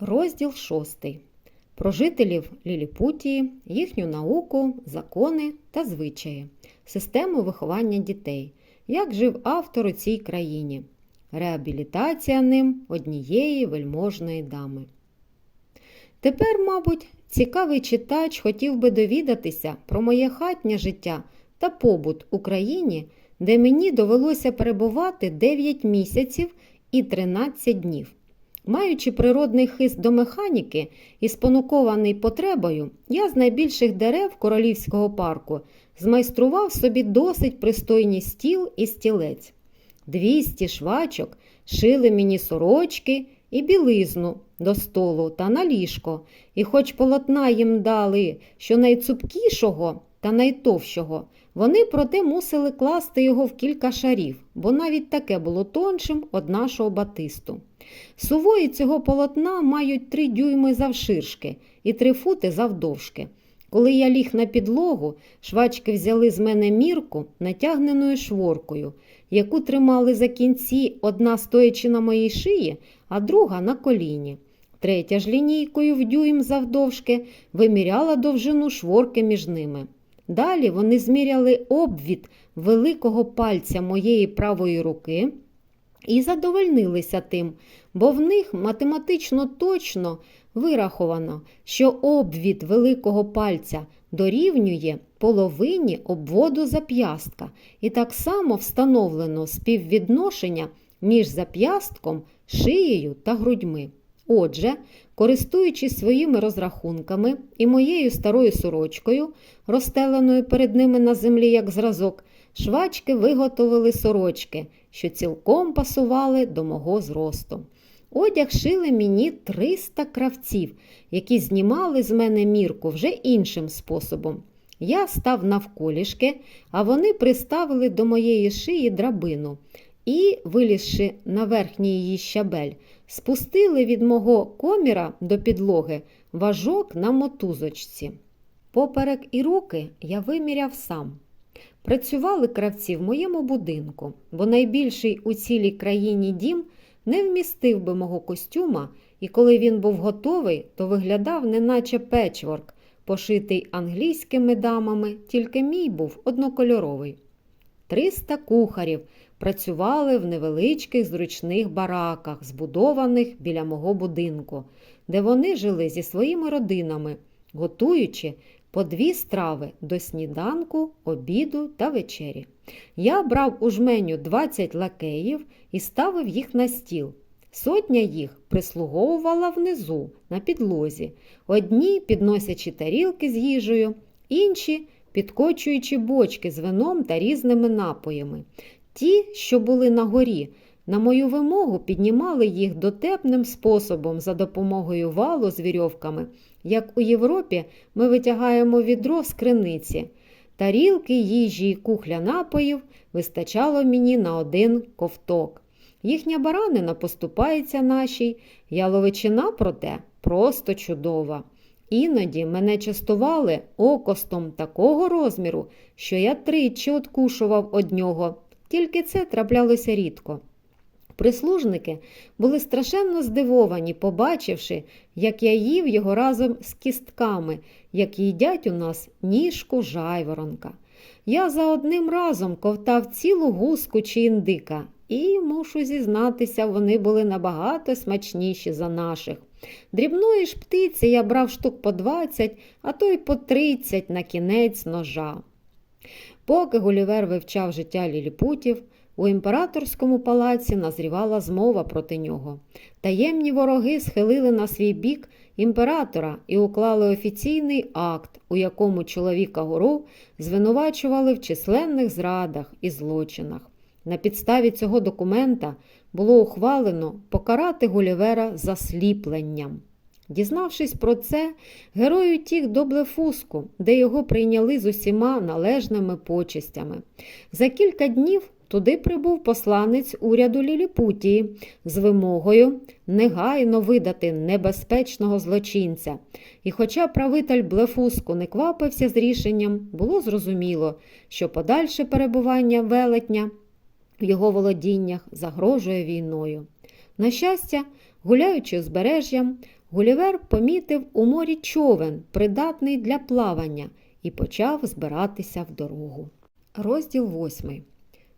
Розділ 6. Про жителів Ліліпутії, їхню науку, закони та звичаї, систему виховання дітей, як жив автор у цій країні, реабілітація ним однієї вельможної дами. Тепер, мабуть, цікавий читач хотів би довідатися про моє хатнє життя та побут у країні, де мені довелося перебувати 9 місяців і 13 днів. Маючи природний хист до механіки і спонукований потребою, я з найбільших дерев королівського парку змайстрував собі досить пристойні стіл і стілець. Двісті швачок шили мені сорочки і білизну до столу та на ліжко, і хоч полотна їм дали що найцупкішого та найтовщого, вони проте мусили класти його в кілька шарів, бо навіть таке було тоншим од нашого батисту. Сувої цього полотна мають три дюйми завширшки і три фути завдовжки. Коли я ліг на підлогу, швачки взяли з мене мірку натягненою шворкою, яку тримали за кінці одна стоячи на моїй шиї, а друга на коліні. Третя ж лінійкою в дюйм завдовжки виміряла довжину шворки між ними. Далі вони зміряли обвід великого пальця моєї правої руки і задовольнилися тим, бо в них математично точно вираховано, що обвід великого пальця дорівнює половині обводу зап'ястка, і так само встановлено співвідношення між зап'ястком, шиєю та грудьми. Отже, користуючись своїми розрахунками і моєю старою сорочкою, розстеленою перед ними на землі як зразок, швачки виготовили сорочки, що цілком пасували до мого зросту. Одяг шили мені 300 кравців, які знімали з мене мірку вже іншим способом. Я став навколішки, а вони приставили до моєї шиї драбину і, вилізши на верхній її щабель, спустили від мого коміра до підлоги важок на мотузочці. Поперек і руки я виміряв сам. Працювали кравці в моєму будинку, бо найбільший у цілій країні дім не вмістив би мого костюма, і коли він був готовий, то виглядав неначе печворк, пошитий англійськими дамами, тільки мій був однокольоровий. Триста кухарів працювали в невеличких зручних бараках, збудованих біля мого будинку, де вони жили зі своїми родинами, готуючи по дві страви до сніданку, обіду та вечері. Я брав у жменю 20 лакеїв і ставив їх на стіл. Сотня їх прислуговувала внизу, на підлозі, одні підносячи тарілки з їжею, інші підкочуючи бочки з вином та різними напоями. Ті, що були на горі, на мою вимогу піднімали їх дотепним способом за допомогою валу з вірьовками, як у Європі ми витягаємо відро з криниці. Тарілки, їжі і кухля напоїв вистачало мені на один ковток. Їхня баранина поступається нашій, яловичина, проте, просто чудова. Іноді мене частували окостом такого розміру, що я тричі откушував од нього, тільки це траплялося рідко. Прислужники були страшенно здивовані, побачивши, як я їв його разом з кістками, як їдять у нас ніжку жайворонка. Я за одним разом ковтав цілу гуску чи індика, і, мушу зізнатися, вони були набагато смачніші за наших. Дрібної ж птиці я брав штук по 20, а то й по 30 на кінець ножа. Поки Гулівер вивчав життя ліліпутів, у імператорському палаці назрівала змова проти нього. Таємні вороги схилили на свій бік імператора і уклали офіційний акт, у якому чоловіка гору звинувачували в численних зрадах і злочинах. На підставі цього документа було ухвалено покарати Гулівера засліпленням. Дізнавшись про це, герой утік до Блефуску, де його прийняли з усіма належними почестями. За кілька днів туди прибув посланець уряду Ліліпутії з вимогою негайно видати небезпечного злочинця. І хоча правитель Блефуску не квапився з рішенням, було зрозуміло, що подальше перебування велетня в його володіннях загрожує війною. На щастя, Гуляючи узбережжям, Гулівер помітив у морі човен, придатний для плавання, і почав збиратися в дорогу. Розділ 8.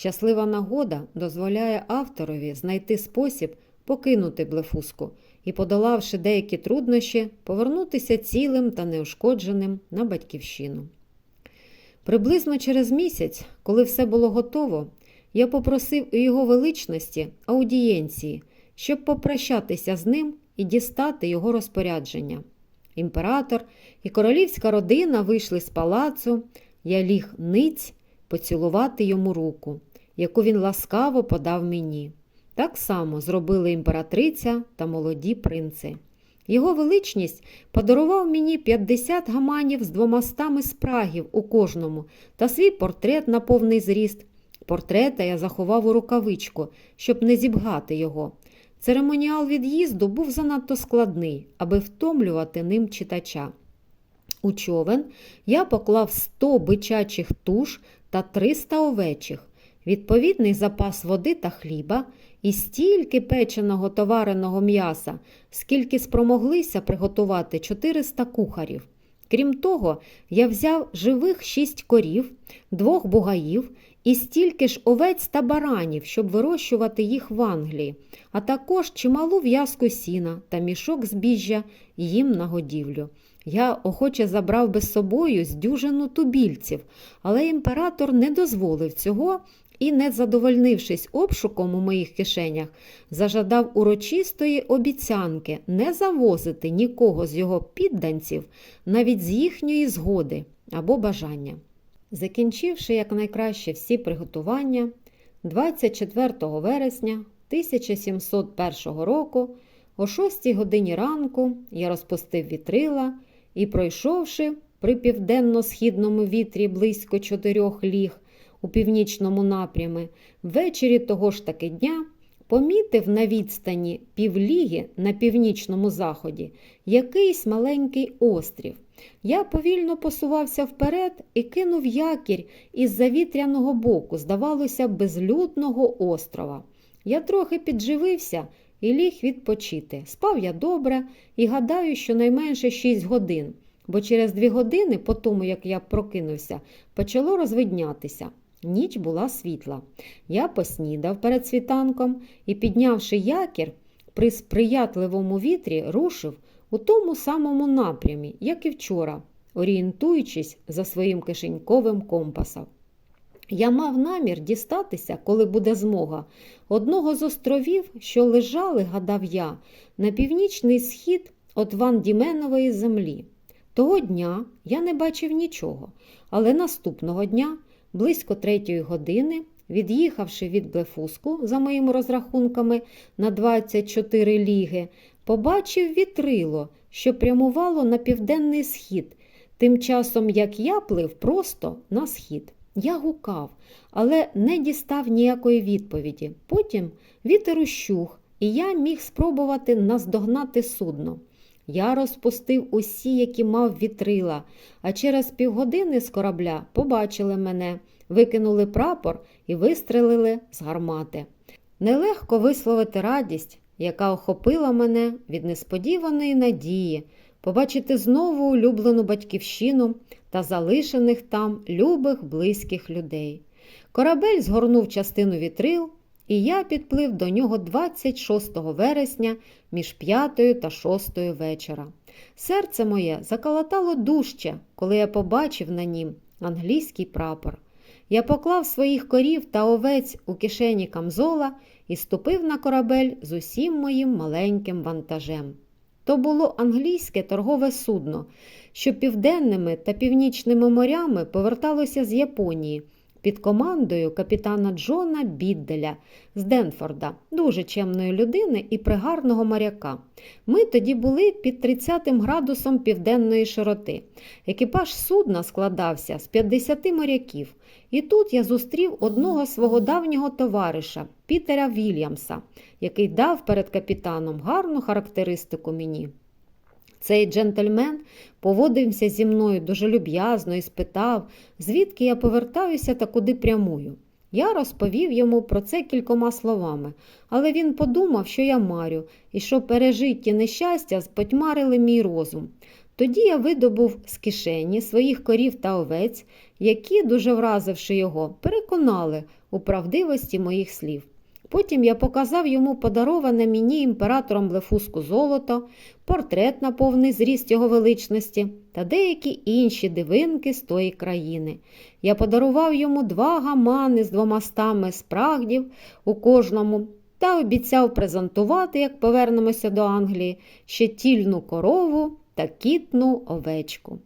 Щаслива нагода дозволяє авторові знайти спосіб покинути блефуску і, подолавши деякі труднощі, повернутися цілим та неушкодженим на батьківщину. Приблизно через місяць, коли все було готово, я попросив у його величності аудієнції, щоб попрощатися з ним і дістати його розпорядження. Імператор і королівська родина вийшли з палацу, я ліг ниць поцілувати йому руку, яку він ласкаво подав мені. Так само зробили імператриця та молоді принци. Його величність подарував мені 50 гаманів з двомастами спрагів у кожному та свій портрет на повний зріст. Портрета я заховав у рукавичку, щоб не зібгати його. Церемоніал від'їзду був занадто складний, аби втомлювати ним читача. У човен я поклав 100 бичачих туш та 300 овечих, відповідний запас води та хліба і стільки печеного товареного м'яса, скільки спромоглися приготувати 400 кухарів. Крім того, я взяв живих шість корів, двох бугаїв і стільки ж овець та баранів, щоб вирощувати їх в Англії, а також чималу в'язку сіна та мішок збіжжя їм на годівлю. Я охоче забрав би з собою з дюжину тубільців, але імператор не дозволив цього і, не задовольнившись обшуком у моїх кишенях, зажадав урочистої обіцянки не завозити нікого з його підданців навіть з їхньої згоди або бажання. Закінчивши якнайкраще всі приготування, 24 вересня 1701 року, о 6 годині ранку, я розпустив вітрила і, пройшовши при південно-східному вітрі близько чотирьох ліг у північному напрямі, ввечері того ж таки дня помітив на відстані півліги на північному заході якийсь маленький острів. Я повільно посувався вперед і кинув якір із завітряного боку, здавалося, безлюдного острова. Я трохи підживився і ліг відпочити. Спав я добре і гадаю, що найменше 6 годин, бо через дві години, по тому як я прокинувся, почало розвиднятися. Ніч була світла. Я поснідав перед світанком і, піднявши якір, при сприятливому вітрі рушив у тому самому напрямі, як і вчора, орієнтуючись за своїм кишеньковим компасом. Я мав намір дістатися, коли буде змога, одного з островів, що лежали, гадав я, на північний схід від Ван Діменової землі. Того дня я не бачив нічого, але наступного дня, близько третьої години, від'їхавши від Блефуску, за моїми розрахунками, на 24 ліги, побачив вітрило, що прямувало на південний схід, тим часом як я плив просто на схід. Я гукав, але не дістав ніякої відповіді. Потім вітер ущух, і я міг спробувати наздогнати судно. Я розпустив усі, які мав вітрила, а через півгодини з корабля побачили мене, викинули прапор і вистрелили з гармати. Нелегко висловити радість, яка охопила мене від несподіваної надії, побачити знову улюблену батьківщину та залишених там любих близьких людей. Корабель згорнув частину вітрил, і я підплив до нього 26 вересня між 5 та 6 вечора. Серце моє заколотало дужче, коли я побачив на нім англійський прапор. Я поклав своїх корів та овець у кишені камзола і ступив на корабель з усім моїм маленьким вантажем. То було англійське торгове судно, що південними та північними морями поверталося з Японії під командою капітана Джона Бідделя з Денфорда, дуже чемної людини і пригарного моряка. Ми тоді були під 30 градусом південної широти. Екіпаж судна складався з 50 моряків. І тут я зустрів одного свого давнього товариша Пітера Вільямса, який дав перед капітаном гарну характеристику мені. Цей джентльмен поводився зі мною дуже люб'язно і спитав, звідки я повертаюся та куди прямую. Я розповів йому про це кількома словами, але він подумав, що я марю, і що пережиті нещастя спотьмарили мій розум. Тоді я видобув з кишені своїх корів та овець, які, дуже вразивши його, переконали у правдивості моїх слів. Потім я показав йому подароване мені імператором Блефуску золото, портрет на повний зріст його величності та деякі інші дивинки з тої країни. Я подарував йому два гамани з двома стами спрагдів у кожному та обіцяв презентувати, як повернемося до Англії, ще тільну корову та кітну овечку.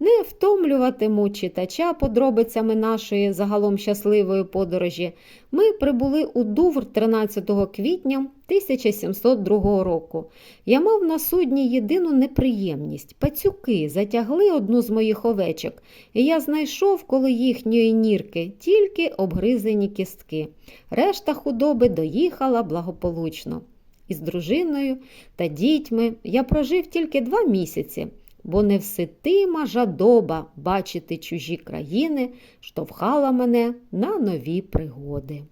Не втомлюватиму читача подробицями нашої загалом щасливої подорожі. Ми прибули у Дувр 13 квітня 1702 року. Я мав на судні єдину неприємність. Пацюки затягли одну з моїх овечок, і я знайшов коло їхньої нірки тільки обгризені кістки. Решта худоби доїхала благополучно. Із дружиною та дітьми я прожив тільки два місяці, бо невситима жадоба бачити чужі країни штовхала мене на нові пригоди.